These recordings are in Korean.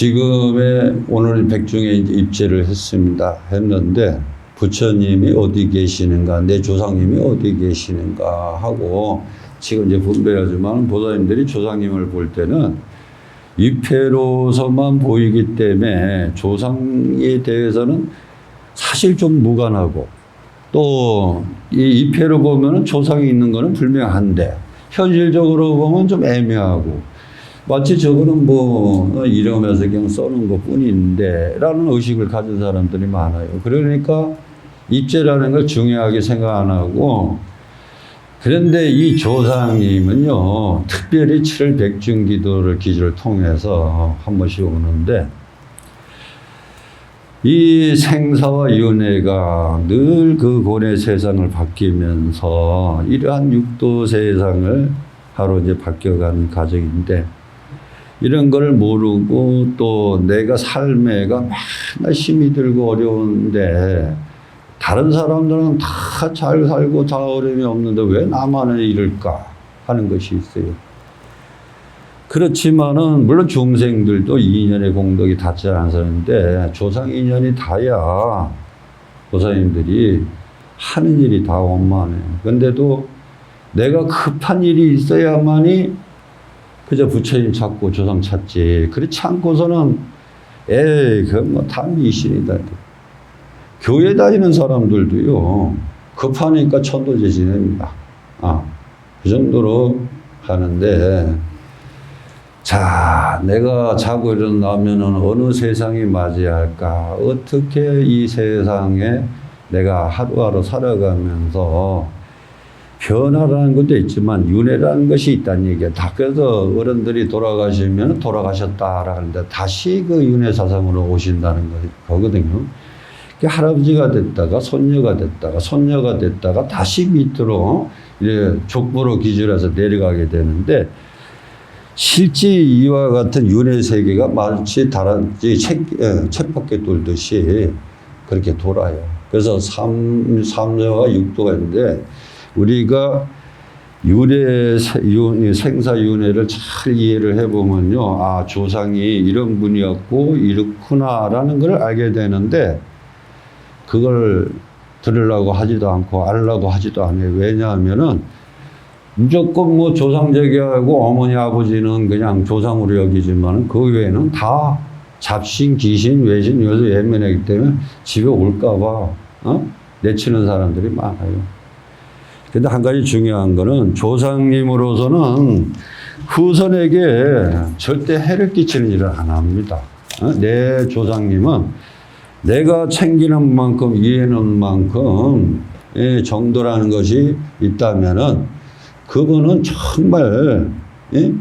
지금의 오늘 백중에 입제를 했습니다. 했는데 부처님이 어디 계시는가, 내 조상님이 어디 계시는가 하고 지금 이제 분별하지만 보살님들이 조상님을 볼 때는 입회로서만 보이기 때문에 조상에 대해서는 사실 좀 무관하고 또 이 입회로 보면은 조상이 있는 거는 분명한데 현실적으로 보면 좀 애매하고 마치 저거는 뭐 이름에서 그냥 써놓은 것 뿐인데 라는 의식을 가진 사람들이 많아요. 그러니까 입제라는 걸 중요하게 생각 안 하고 그런데 이 조상님은요, 특별히 7월 백중 기도를 기조를 통해서 한 번씩 오는데, 이 생사와 윤회가 늘 그 고뇌 세상을 바뀌면서 이러한 육도 세상을 하루 이제 바뀌어가는 과정인데, 이런 걸 모르고 또 내가 삶에가 맨날 힘이 들고 어려운데, 다른 사람들은 다 잘 살고 다 어려움이 없는데 왜 나만은 이럴까 하는 것이 있어요. 그렇지만은 물론 중생들도 인연의 공덕이 닿지 않았는데 조상 인연이 닿아야 조사님들이 하는 일이 다 원만해. 근데도 내가 급한 일이 있어야만이 그저 부처님 찾고 조상 찾지. 그렇지 않고서는 에이 그건 뭐다 미신이다. 교회 다니는 사람들도요, 급하니까 천도제 지냅니다. 아, 그 정도로 하는데, 자, 내가 자고 일어나면은 어느 세상이 맞이해야 할까? 어떻게 이 세상에 내가 하루하루 살아가면서 변화라는 것도 있지만 윤회라는 것이 있다는 얘기야. 다 그래서 어른들이 돌아가시면 돌아가셨다라 하는데 다시 그 윤회 사상으로 오신다는 거거든요. 할아버지가 됐다가 손녀가 됐다가 손녀가 됐다가 다시 밑으로 족보로 기준해서 내려가게 되는데 실제 이와 같은 윤회 세계가 마치 다른 책, 책밖에 돌듯이 그렇게 돌아요. 그래서 삼, 삼녀와 육도가 있는데 우리가 윤회, 생사윤회를 잘 이해를 해보면요. 아, 조상이 이런 분이었고 이렇구나라는 걸 알게 되는데 그걸 들으려고 하지도 않고 알려고 하지도 않아요. 왜냐하면은 무조건 뭐 조상제기하고 어머니 아버지는 그냥 조상으로 여기지만 그 외에는 다 잡신, 귀신, 외신 요새 예민하기 때문에 집에 올까봐 어? 내치는 사람들이 많아요. 근데 한 가지 중요한 거는 조상님으로서는 후손에게 절대 해를 끼치는 일을 안 합니다. 어? 내 조상님은 내가 챙기는 만큼 이해는 만큼 예, 정도라는 것이 있다면은 그분은 정말 예?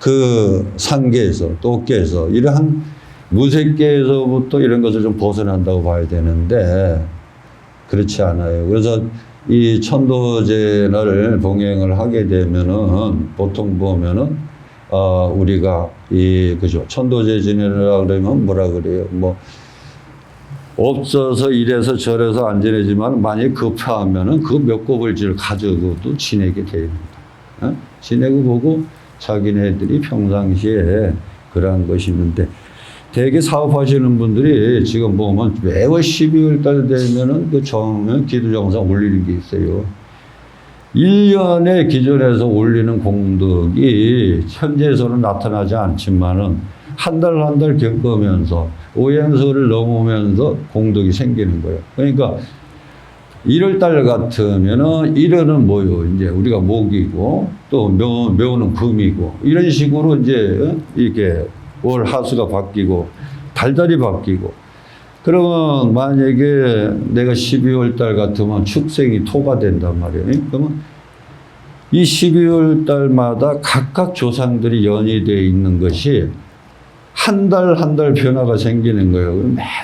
그 상계에서 또계에서 이러한 무색계에서부터 이런 것을 좀 벗어난다고 봐야 되는데 그렇지 않아요. 그래서 이 천도제를 봉행을 하게 되면은 보통 보면은 어 우리가 이 그죠 천도제 지내라 그러면 뭐라 그래요 뭐 없어서 이래서 저래서 안 지내지만 만약 급하면은 그몇 곱을지를 가져도 지내게 됩니다. 어? 지내고 보고 자기네들이 평상시에 그러한 것이 있는데 대개 사업하시는 분들이 지금 보면 매월 12월 달 되면은 그 정, 기도 정상 올리는 게 있어요. 1년에 기존에서 올리는 공덕이 현재에서는 나타나지 않지만은 한 달 한 달 겪으면서 오행서를 넘으면서 공덕이 생기는 거예요. 그러니까 1월 달 같으면은 1월은 뭐요? 이제 우리가 목이고 또 묘, 묘는 금이고 이런 식으로 이제 어? 이렇게 월 하수가 바뀌고 달달이 바뀌고 그러면 만약에 내가 12월 달 같으면 축생이 토가 된단 말이에요. 그러면 이 12월 달마다 각각 조상들이 연이되어 있는 것이 한 달 한 달 변화가 생기는 거예요.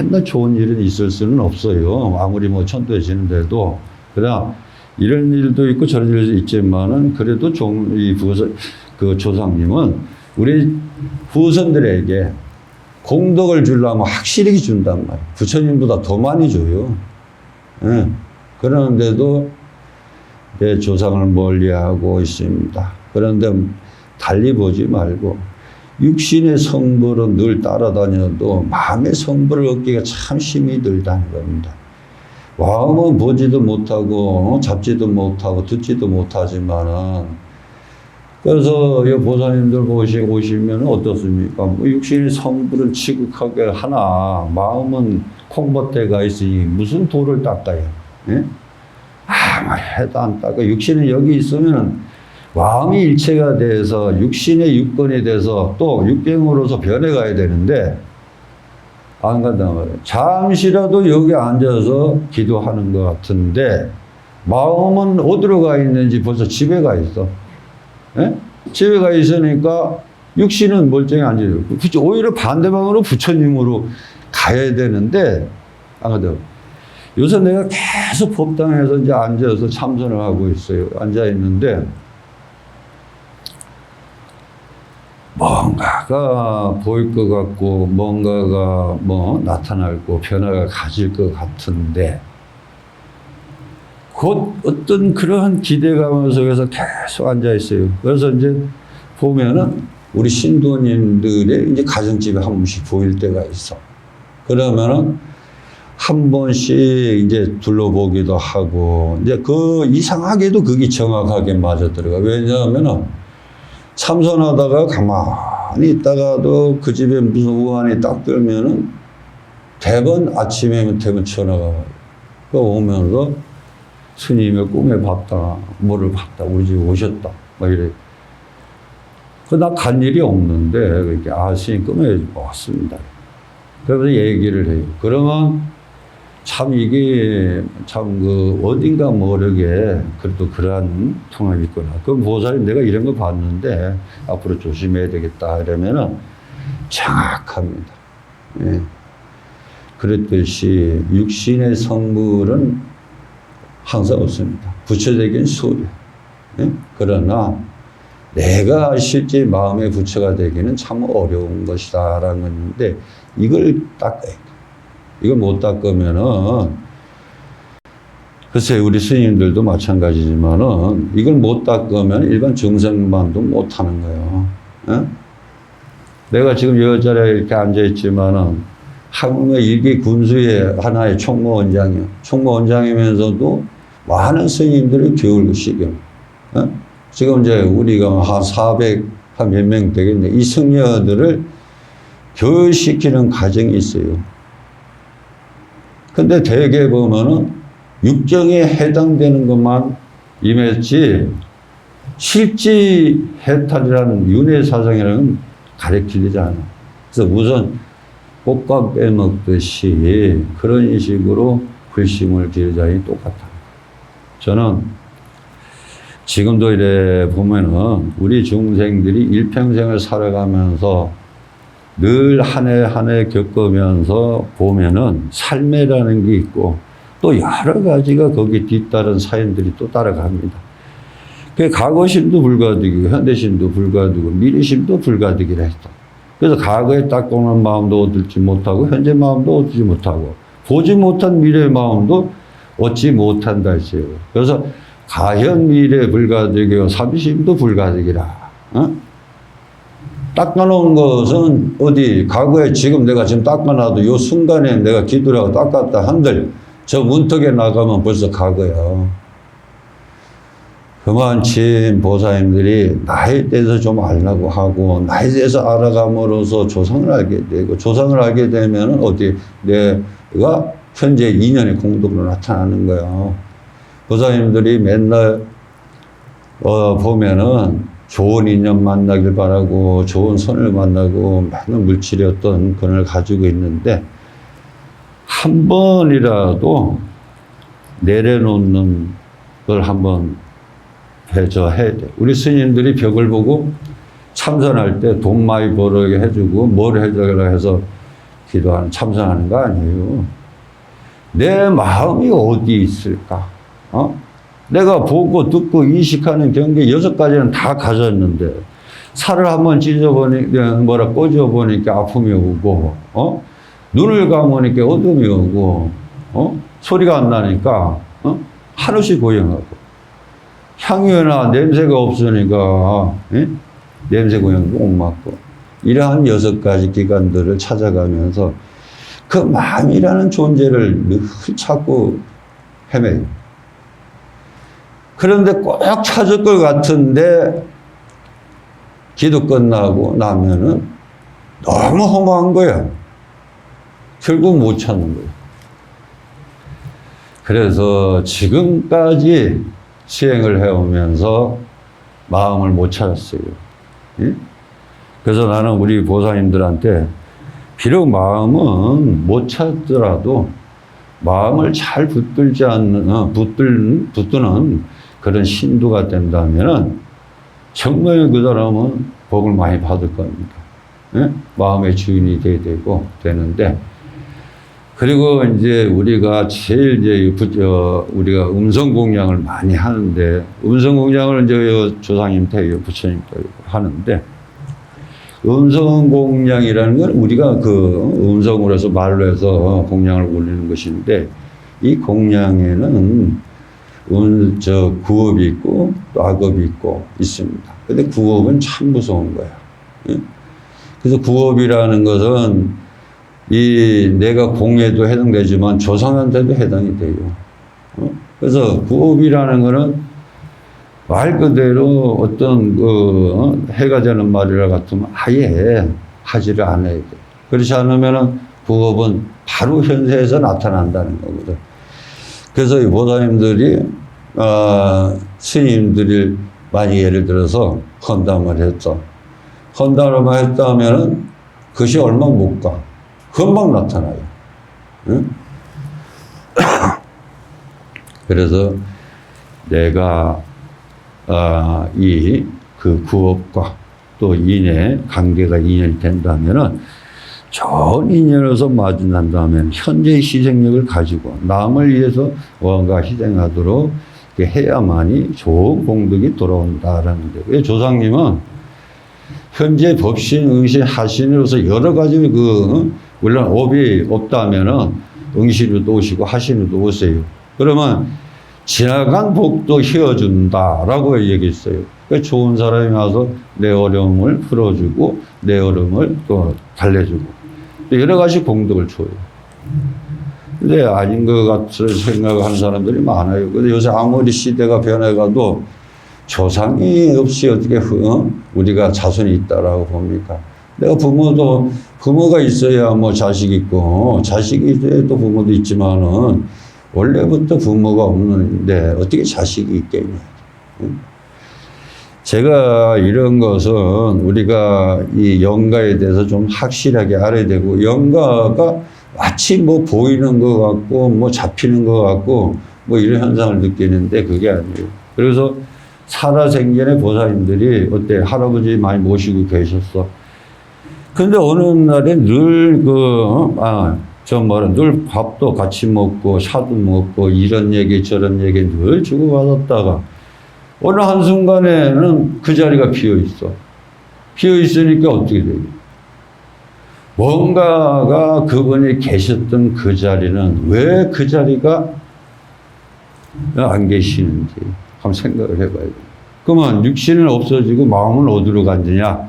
맨날 좋은 일은 있을 수는 없어요. 아무리 뭐 천도해지는데도. 그러나 이런 일도 있고 저런 일도 있지만은 그래도 좀, 이 부서, 그 조상님은 우리 후손들에게 공덕을 주려면 확실히 준단 말이에요. 부처님보다 더 많이 줘요. 예. 그러는데도 내 조상을 멀리 하고 있습니다. 그런데 달리 보지 말고 육신의 성부로 늘 따라다녀도 마음의 성부를 얻기가 참 힘이 들다는 겁니다. 마음은 보지도 못하고 어, 잡지도 못하고 듣지도 못하지만은 그래서 이 보사님들 보시 오시면 어떻습니까? 뭐 육신의 성부를 지극하게 하나 마음은 콩밭대가 있으니 무슨 돌을 닦아요? 예? 아무 해도 안 닦아. 육신은 여기 있으면 마음이 일체가 돼서 육신의 육건이 돼서 또 육경으로서 변해가야 되는데 안 간단 말이에요. 잠시라도 여기 앉아서 기도하는 것 같은데 마음은 어디로 가 있는지 벌써 집에 가 있어. 예? 집에 가 있으니까 육신은 멀쩡히 앉아요. 그치? 오히려 반대방으로 부처님으로 가야 되는데 안 가도 요새 내가 계속 법당에서 이제 앉아서 참선을 하고 있어요. 앉아 있는데 뭔가가 보일 것 같고 뭔가가 뭐 나타날고 변화가 가질 것 같은데 곧 어떤 그러한 기대감 속에서 계속 앉아 있어요. 그래서 이제 보면은 우리 신도님들의 이제 가정집에 한 번씩 보일 때가 있어. 그러면은 한 번씩 이제 둘러보기도 하고 이제 그 이상하게도 그게 정확하게 맞아 들어가. 왜냐하면은 참선하다가 가만히 있다가도 그 집에 무슨 우한이 딱 들면은 대번 아침에 대번 전화가 와요. 그 오면서 스님의 꿈에 봤다, 뭐를 봤다, 우리 집에 오셨다, 막 이래. 그나간 일이 없는데, 그렇게, 아, 스님 꿈에 왔습니다. 그러면서 얘기를 해요. 그러면 참 이게 참 그 어딘가 모르게 그래도 그러한 통합이 있구나. 그럼 보살님 내가 이런 거 봤는데 앞으로 조심해야 되겠다 이러면은 정확합니다. 예. 그랬듯이 육신의 성물은 항상 없습니다. 부처적인 소리. 예? 그러나 내가 실제 마음의 부처가 되기는 참 어려운 것이다 라는 건데 이걸 닦아야 돼. 이걸 못 닦으면은 글쎄 우리 스님들도 마찬가지지만은 이걸 못 닦으면 일반 정생만도 못 하는 거예요. 예? 내가 지금 여 자리에 이렇게 앉아 있지만은 한국의 일개 군수의 하나의 총무원장이요. 총무원장이면서도 많은 스님들이 교육을 시켜. 어? 지금 이제 우리가 한 400, 한 몇 명 되겠네. 이 승려들을 교육시키는 과정이 있어요. 근데 대개 보면은 육정에 해당되는 것만 임했지 실지 해탈이라는 윤회 사상이라는 가르치지 않아. 그래서 우선 꽃감 빼먹듯이 그런 식으로 불심을 기르자니 똑같아. 저는 지금도 이래 보면은 우리 중생들이 일평생을 살아가면서 늘 한 해 한 해 겪으면서 보면은 삶이라는 게 있고 또 여러 가지가 거기 뒤따른 사연들이 또 따라갑니다. 그 과거심도 불가득이고 현대심도 불가득이고 미래심도 불가득이라 했다. 그래서 과거에 딱 오는 마음도 얻지 못하고 현재 마음도 얻지 못하고 보지 못한 미래의 마음도 얻지 못한다 했어요. 그래서 가현 미래 불가득이고 삼심도 불가득이라. 어? 닦아놓은 것은 어디 과거에 지금 내가 지금 닦아놔도 요 순간에 내가 기도를 하고 닦았다 한들 저 문턱에 나가면 벌써 과거야. 그만침 보사님들이 나에 대해서 좀 알라고 하고 나에 대해서 알아감으로써 조상을 알게 되고 조상을 알게 되면 어디 내가 현재 인연의 공덕으로 나타나는 거야. 보사님들이 맨날 어 보면은 좋은 인연 만나길 바라고 좋은 선을 만나고 많은 물질의 어떤 근을 가지고 있는데 한 번이라도 내려놓는 걸 한번 해줘 해야 돼. 우리 스님들이 벽을 보고 참선할 때 돈 많이 벌게 해주고 뭘 해줘라 해서 기도하는 참선하는 거 아니에요. 내 마음이 어디 있을까? 어? 내가 보고 듣고 인식하는 경계 여섯 가지는 다 가졌는데 살을 한번 찢어보니 뭐라 꽂아보니까 아픔이 오고 어? 눈을 감으니까 어둠이 오고 어? 소리가 안 나니까 어? 한없이 고영하고 향유나 냄새가 없으니까 예? 냄새 고영도 못 맡고 이러한 여섯 가지 기관들을 찾아가면서 그 마음이라는 존재를 늘 찾고 헤매요. 그런데 꼭 찾을 것 같은데 기도 끝나고 나면은 너무 허무한 거야. 결국 못 찾는 거야. 그래서 지금까지 수행을 해오면서 마음을 못 찾았어요. 예? 그래서 나는 우리 보사님들한테 비록 마음은 못 찾더라도 마음을 잘 붙들지 않는, 어, 붙들, 붙드는 그런 신도가 된다면은 정말 그 사람은 복을 많이 받을 겁니다. 예? 마음의 주인이 돼야 되고, 되는데, 그리고 이제 우리가 제일 이제 우리가 음성 공양을 많이 하는데 음성 공양을 이제 조상님 댁, 부처님 댁 하는데 음성 공양이라는 건 우리가 그 음성으로 해서 말로 해서 공양을 올리는 것인데 이 공양에는 음, 저 구업이 있고 또 악업이 있고 있습니다. 근데 구업은 참 무서운 거야. 예? 그래서 구업이라는 것은 이 내가 공예도 해당되지만 조상한테도 해당이 돼요. 어? 그래서 구업이라는 거는 말 그대로 어떤 그 어? 해가 되는 말이라 같으면 아예 하지를 않아야 돼. 그렇지 않으면은 구업은 바로 현세에서 나타난다는 거거든. 그래서 이 보사님들이 어, 스님들이 만약 예를 들어서 헌담을 했어. 헌담을 했다면은 그것이 얼마 못 가. 금방 나타나요. 응? 그래서 내가 아, 이그 구업과 또 인의 관계가 인연이 된다면은 좋은 인연에서 마주난다면 현재의 희생력을 가지고 남을 위해서 뭔가 희생하도록 해야만이 좋은 공덕이 돌아온다라는 거예요. 조상님은 현재 법신, 응신, 하신으로서 여러 가지 그, 어? 물론 업이 없다면은 응신으로도 오시고 하신으로도 오세요. 그러면 지나간 복도 휘어준다라고 얘기했어요. 그 좋은 사람이 와서 내 어려움을 풀어주고 내 어려움을 또 달래주고 또 여러 가지 공덕을 줘요. 근데 아닌 것 같은 생각하는 사람들이 많아요. 근데 요새 아무리 시대가 변해가도 조상이 없이 어떻게 어? 우리가 자손이 있다라고 봅니까? 내가 부모도 부모가 있어야 뭐 자식 있고 자식이 있어야 또 부모도 있지만은 원래부터 부모가 없는데 어떻게 자식이 있겠냐? 응? 제가 이런 것은 우리가 이 영가에 대해서 좀 확실하게 알아야 되고 영가가 마치 뭐 보이는 것 같고 뭐 잡히는 것 같고 뭐 이런 현상을 느끼는데 그게 아니에요. 그래서 살아생전에 보살님들이 어때 할아버지 많이 모시고 계셨어. 근데 어느 날에 늘 그, 아, 저 뭐라, 늘 밥도 같이 먹고, 샤도 먹고, 이런 얘기 저런 얘기 늘 주고받았다가, 어느 한순간에는 그 자리가 비어 있어. 비어 있으니까 어떻게 돼요? 뭔가가 그분이 계셨던 그 자리는 왜 그 자리가 안 계시는지 한번 생각을 해봐야 돼. 그러면 육신은 없어지고 마음은 어디로 간지냐?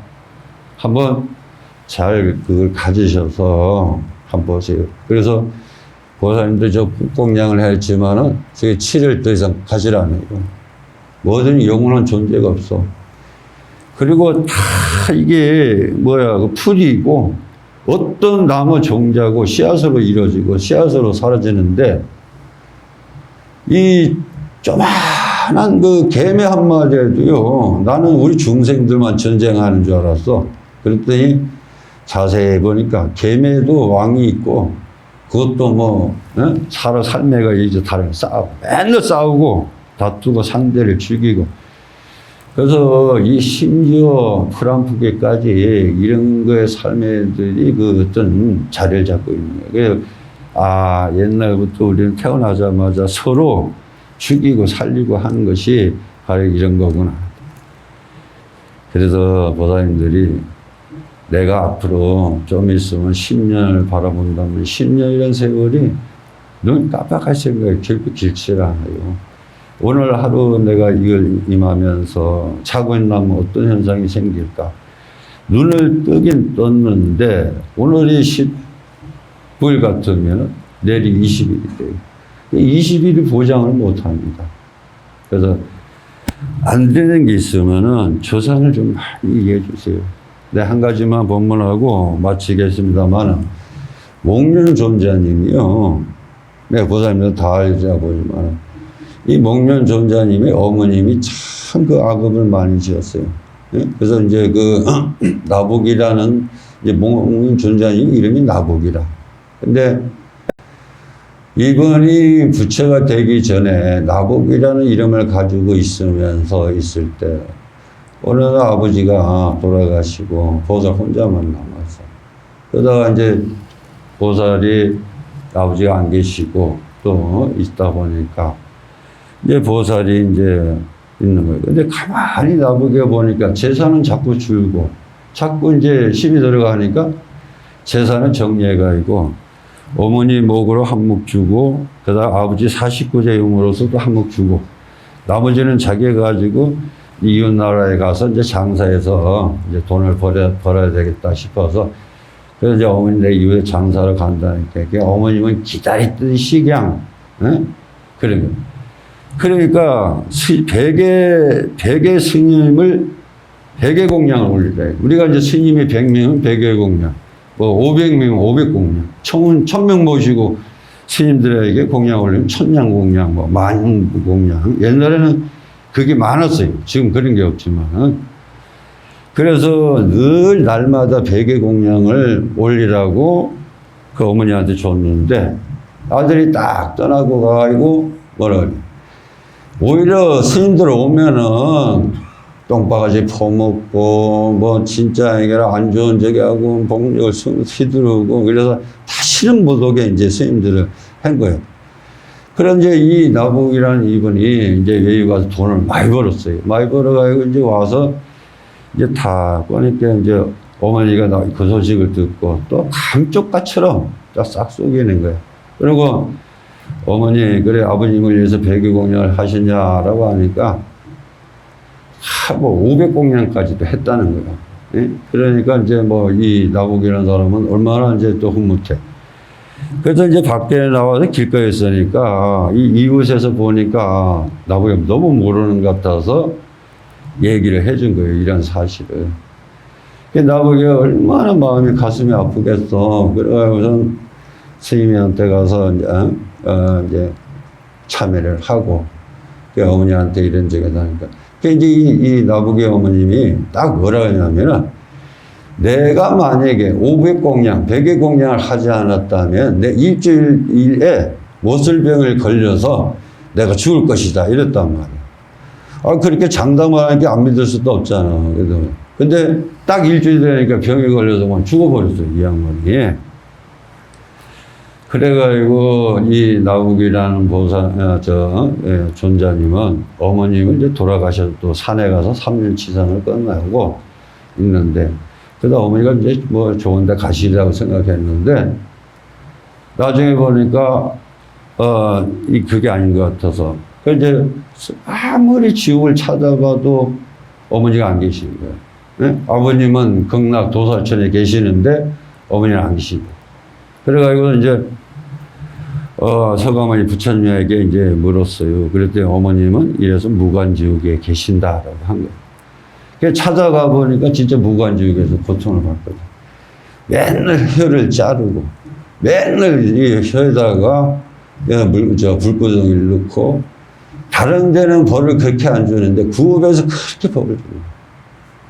한번 잘 그걸 가지셔서 한번 보세요. 그래서 보사님들 저 국공양을 했지만은 그게 치를 더 이상 가지 않아요. 뭐든 영원한 존재가 없어. 그리고 다 이게 뭐야, 그 풀이고 어떤 나무 종자고 씨앗으로 이루어지고 씨앗으로 사라지는데 이 조만한 그 개미 한 마리에도요, 나는 우리 중생들만 전쟁하는 줄 알았어. 그랬더니 자세히 보니까 개미에도 왕이 있고, 그것도 뭐, 어? 살아, 살매가 이제 다른 싸우고, 맨날 싸우고, 다투고 상대를 죽이고. 그래서 이 심지어 프랑프게까지 이런 거의 삶애들이 그 어떤 자리를 잡고 있는 거예요. 아, 옛날부터 우리는 태어나자마자 서로 죽이고 살리고 하는 것이 바로 이런 거구나. 그래서 보사님들이 내가 앞으로 좀 있으면 10년을 바라본다면 10년이라는 세월이 눈 깜빡할 생각이 결코 길지 않아요. 오늘 하루 내가 이걸 임하면서 자고 있나면 어떤 현상이 생길까? 눈을 뜨긴 떴는데 오늘이 19일 같으면 내일 20일이 돼요. 20일이 보장을 못 합니다. 그래서 안 되는 게 있으면은 조상을 좀 많이 얘기해 주세요. 네, 한 가지만 본문하고 마치겠습니다만은 목련 존자님이요. 네, 보살님도 다 알자 보지만 이 목련 존자님의 어머님이 참 그 악업을 많이 지었어요. 예? 그래서 이제 그 나복이라는 이제 목련 존자님 이름이 나복이라. 근데 이분이 부처가 되기 전에 나복이라는 이름을 가지고 있으면서 있을 때 어느 날 아버지가 돌아가시고 보살 혼자만 남았어. 그러다가 이제 보살이 아버지가 안 계시고 또 있다 보니까 이제 보살이 이제 있는 거예요. 근데 가만히 나보게 보니까 재산은 자꾸 줄고 자꾸 이제 힘이 들어가니까 재산은 정리해가 있고 어머니 목으로 한몫 주고 그다음 아버지 49제 용으로서도 한몫 주고 나머지는 자기 가지고 이웃 나라에 가서 이제 장사해서 이제 돈을 벌어, 벌어야 되겠다 싶어서 그래서 이제 어머니 내 이후에 장사를 간다니까 그 어머님은 기다렸던 식양 예? 그런 거. 그러니까 스- 백의 백의 스님을 백의 공양을. 해요. 우리가 이제 스님이 100명은 백의 공양, 뭐 500명은 500 공양, 천, 천명 모시고 스님들에게 공양 올리면 천냥 공양, 뭐 만 공양. 옛날에는 그게 많았어요. 지금 그런 게 없지만은. 그래서 늘 날마다 백의 공양을 올리라고 그 어머니한테 줬는데 아들이 딱 떠나고 가고 뭐라 그래. 오히려 스님들 오면은 똥바가지 퍼먹고 뭐 진짜 이게 안 좋은 저기 하고 복력을 휘- 휘두르고 그래서 다 싫은 모독에 이제 스님들을 한 거예요. 그런 이제 이 나복이라는 이분이 이제 외국 가서 돈을 많이 벌었어요. 많이 벌어가지고 이제 와서 이제 다 보니까 이제 어머니가 나 그 소식을 듣고 또 감쪽같처럼 싹 속이는 거예요. 그리고 어머니 그래 아버님을 위해서 백의 공양을 하시냐라고 하니까 하뭐 500공양까지도 했다는 거예요. 예? 그러니까 이제 뭐 이 나복이라는 사람은 얼마나 이제 또 흐뭇해. 그래서 이제 밖에 나와서 길가에 있으니까 이 이웃에서 보니까 나복이 너무 모르는 것 같아서 얘기를 해준 거예요. 이런 사실을. 그 나보기 얼마나 마음이 가슴이 아프겠어. 그래가지고서 스님한테 가서 이제, 어, 이제 참여를 하고 그 어머니한테 이런 적이 나니까. 그 이제 이, 이 나보기 어머님이 딱 뭐라 하냐면은 내가 만약에 500 공양, 100의 공양을 하지 않았다면 내 일주일에 못을병을 걸려서 내가 죽을 것이다. 이랬단 말이야. 아, 그렇게 장담하는 게안 믿을 수도 없잖아. 그래도. 근데 딱 일주일 되니까 병에 걸려서 그냥 죽어버렸어, 이 양반이. 그래가지고 이 나국이라는 보사, 아, 저, 예, 존자님은 어머님은 이제 돌아가셔서 또 산에 가서 3년 치상을 끝나고 있는데, 그러다 어머니가 이제 뭐 좋은 데 가시리라고 생각했는데, 나중에 보니까, 어, 이, 그게 아닌 것 같아서. 그 이제 아무리 지옥을 찾아봐도 어머니가 안 계시는 거예요. 예? 아버님은 극락 도사천에 계시는데 어머니는 안 계시고. 그래가지고 이제 어, 서가모니 부처님에게 이제 물었어요. 그랬더니 어머님은 이래서 무관지옥에 계신다라고 한 거예요. 찾아가 보니까 진짜 무관지옥에서 고통을 받거든. 맨날 혀를 자르고, 맨날 이 혀에다가 그냥 물, 저 불구덩이를 넣고, 다른 데는 벌을 그렇게 안 주는데 구업에서 그렇게 벌을 줘요.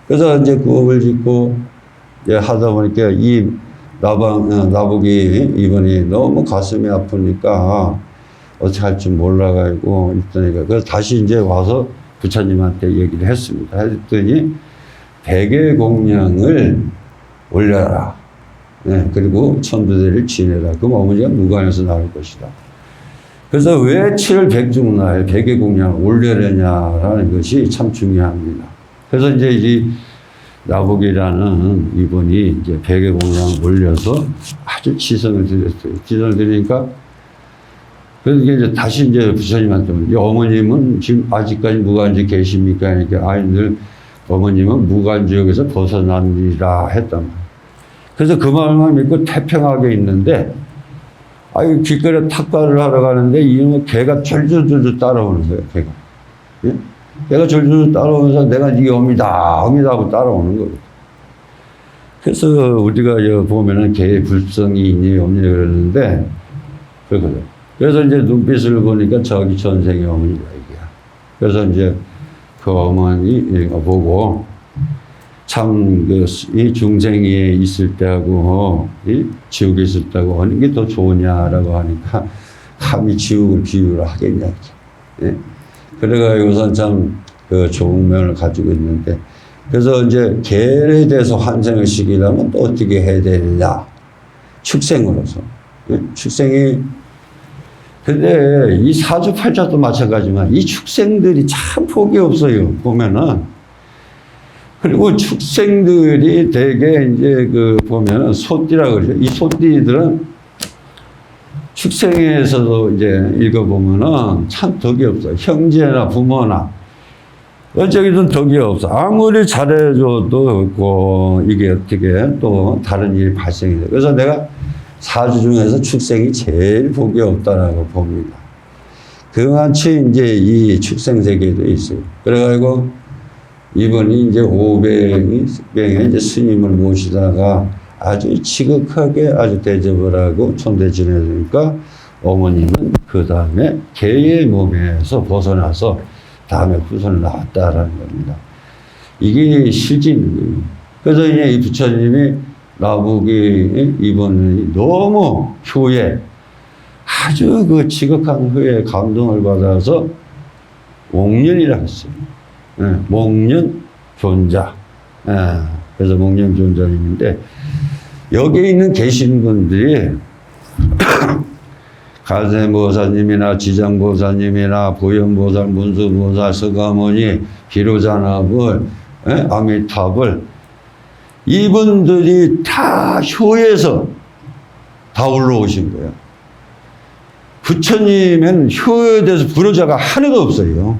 그래서 이제 구업을 짓고 이제 하다 보니까 이 나방, 어, 나복이 이번이 너무 가슴이 아프니까 어떻게 할줄 몰라가지고 있더니까 그래서 다시 이제 와서 부처님한테 얘기를 했습니다. 했더니 백의 공양을 올려라. 네, 그리고 천두대를 지내라. 그럼 어머니가 무관에서 나올 것이다. 그래서 왜 7월 백중날 백의 공양을 올려내냐라는 것이 참 중요합니다. 그래서 이제 이 나복이라는 이분이 이제 백의 공양을 올려서 아주 지성을 드렸어요. 지성을 드리니까 그래서 이제 다시 이제 부처님한테 이 어머님은 지금 아직까지 무관지 계십니까? 그러니까 아이 늘 어머님은 무간지역에서 벗어납니다 했단 말이에요. 그래서 그 말만 믿고 태평하게 있는데 아유 길거리에 탁발을 하러 가는데 이놈의 개가 줄줄줄 따라오는 거예요. 개가. 예? 개가 줄줄 따라오면서 내가 이게 옵니다, 옵니다 하고 따라오는 거예요. 그래서 우리가 보면은 개의 불성이 있니 없니 그러는데 그러거든. 그래서 이제 눈빛을 보니까 저기 전생의 어머니가 이게야. 그래서 이제 그 어머니 보고 참그이 중생에 있을 때하고 이 지옥에 있을 때하고 어느 게 더 좋으냐라고 하니까 감히 지옥을 비유를 하겠냐 이렇게. 예? 그래가지고선 참그 좋은 면을 가지고 있는데 그래서 이제 개에 대해서 환생을 시키려면 또 어떻게 해야 되느냐 축생으로서 예? 축생이 근데 이 사주팔자도 마찬가지지만 이 축생들이 참 복이 없어요 보면은. 그리고 축생들이 대개 이제 그 보면은 소띠라 그러죠. 이 소띠들은 축생에서도 이제 읽어보면은 참 덕이 없어 형제나 부모나. 어쩌기든 덕이 없어. 아무리 잘해줘도 없고 이게 어떻게 또 다른 일이 발생이 돼 그래서 내가 사주 중에서 축생이 제일 복이 없다라고 봅니다. 그같이 이제 이 축생 세계도 있어요. 그래가지고 이분이 이제 500명의 이제 스님을 모시다가 아주 지극하게 아주 대접을 하고 손대 지내니까 어머님은 그 다음에 개의 몸에서 벗어나서 다음에 후손을 낳았다라는 겁니다. 이게 실진이에요. 그래서 이제 이 부처님이 나보기 이번에 너무 효에 아주 그 지극한 효에 감동을 받아서 옥년이라 했어요. 예, 목련 존자. 예, 그래서 목련 존자님인데 여기 있는 계신 분들이 가세보사님이나 지장보사님이나 보현보살, 문수보살, 서가모니, 기로잔압을, 예? 아미탑을 이분들이 다 효에서 다 올라오신 거예요. 부처님은 효에 대해서 불효자가 하나도 없어요.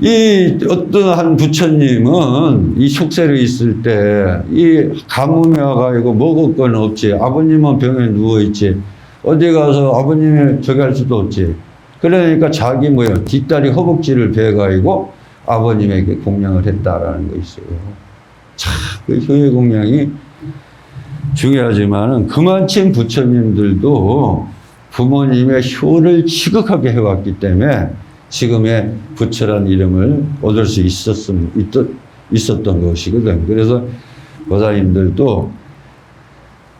이 어떠한 부처님은 이 속세로 있을 때 이 가뭄이 와가지고 먹을 건 없지. 아버님은 병에 누워있지. 어디 가서 아버님이 저기 할 수도 없지. 그러니까 자기 뭐야 뒷다리 허벅지를 베가지고 아버님에게 공양을 했다라는 거 있어요. 참, 그 효의 공양이 중요하지만은 그만큼 부처님들도 부모님의 효를 지극하게 해왔기 때문에 지금의 부처란 이름을 얻을 수 있었음, 있었, 있었던 것이거든. 그래서 보사님들도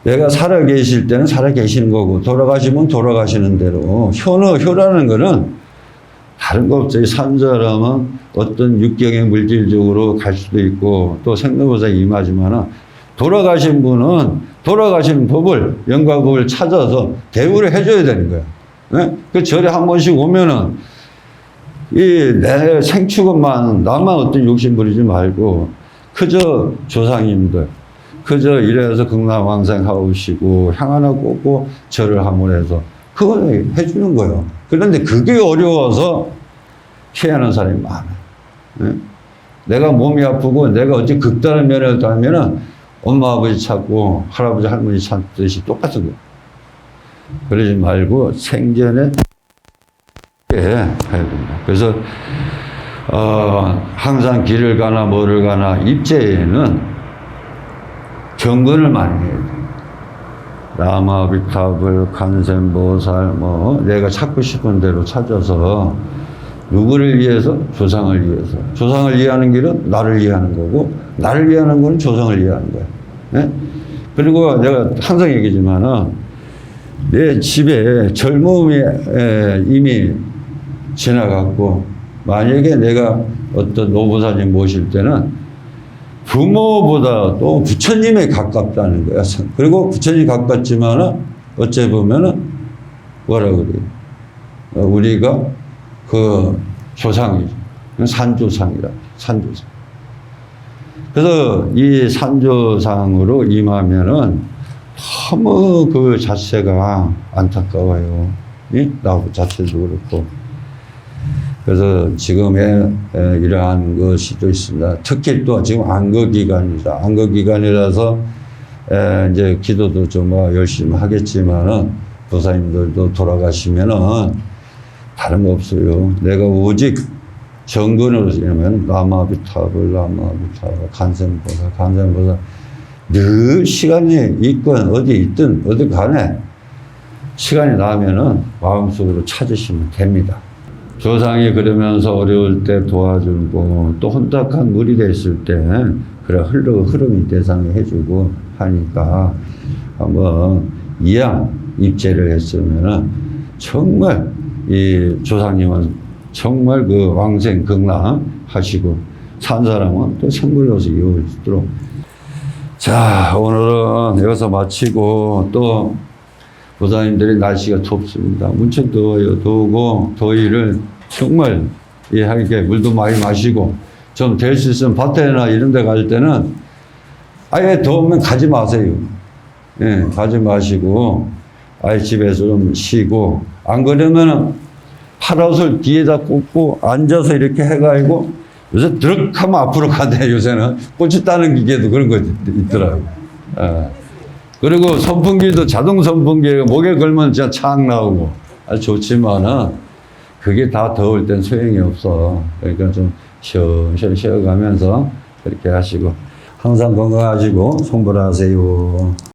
내가 살아 계실 때는 살아 계시는 거고 돌아가시면 돌아가시는 대로 효는 효라는 거는 다른 거 없어요. 산 사람은 어떤 육경의 물질적으로 갈 수도 있고 또 생로보사 임하지만은 돌아가신 분은 돌아가신 법을 영광법을 찾아서 대우를 해줘야 되는 거야. 예? 그 절에 한 번씩 오면은 이 내 생축은만 나만 어떤 욕심 부리지 말고 그저 조상님들 그저 이래서 극락왕생하시고 향 하나 꽂고 절을 함을 해서 그걸 해주는 거예요. 그런데 그게 어려워서 피하는 사람이 많아요. 예? 내가 몸이 아프고 내가 어찌 극단의 면을 따면은 엄마 아버지 찾고 할아버지 할머니 찾듯이 똑같은 거예요. 그러지 말고 생전에 해야 됩니다. 그래서 어, 항상 길을 가나 뭐를 가나 입제에는 경건을 많이 해야 돼요. 라마비탑을 간센보살 뭐 내가 찾고 싶은 대로 찾아서 누구를 위해서 조상을 위해서 조상을 이해하는 길은 나를 이해하는 거고 나를 이해하는 건 조상을 이해하는 거야. 예? 그리고 내가 항상 얘기지만은 내 집에 젊음이 에, 이미 지나갔고 만약에 내가 어떤 노보사님 모실 때는 부모보다 또 부처님에 가깝다는 거야. 그리고 부처님 가깝지만은 어째 보면은 뭐라 그래요? 어, 우리가 그 조상이죠. 산조상이라 산조상. 그래서 이 산조상으로 임하면은 너무 그 자체가 안타까워요. 이? 나 자체도 그렇고. 그래서 지금의 에, 이러한 것이 또 있습니다. 특히 또 지금 안거 기간이다. 안거 기간이라서 에, 이제 기도도 좀뭐 열심히 하겠지만은 도사님들도 돌아가시면은 다른 거 없어요. 내가 오직 정근으로 지내면 라마비탑을 라마비탑 간생보사 간생보사 늘 시간이 있건 어디 있든 어디 간에 시간이 나면은 마음속으로 찾으시면 됩니다. 조상이 그러면서 어려울 때 도와주고 또 혼탁한 물이 됐을 때 그래 흘러 흐름이 대상이 해주고 하니까 한번 이양 입제를 했으면은 정말 이 조상님은 정말 그 왕생 극락 하시고 산 사람은 또 선물로서 이어올 수 있도록. 자 오늘은 여기서 마치고 또 보사님들이 날씨가 덥습니다. 무척 더워요. 더우고 더위를 정말 이하게 물도 많이 마시고 좀 될 수 있으면 밭에나 이런 데 갈 때는 아예 더우면 가지 마세요. 예, 가지 마시고 아예 집에서 좀 쉬고 안 그러면은 팔옷을 뒤에다 꽂고 앉아서 이렇게 해가지고 요새 드럭하면 앞으로 가대 요새는 꽃이 따는 기계도 그런 거 있- 있더라고요. 예. 그리고 선풍기도 자동 선풍기 목에 걸면 진짜 착 나오고 아주 좋지만은 그게 다 더울 땐 소용이 없어. 그러니까 좀 쉬엄쉬엄 쉬어가면서 그렇게 하시고 항상 건강하시고 성불하세요.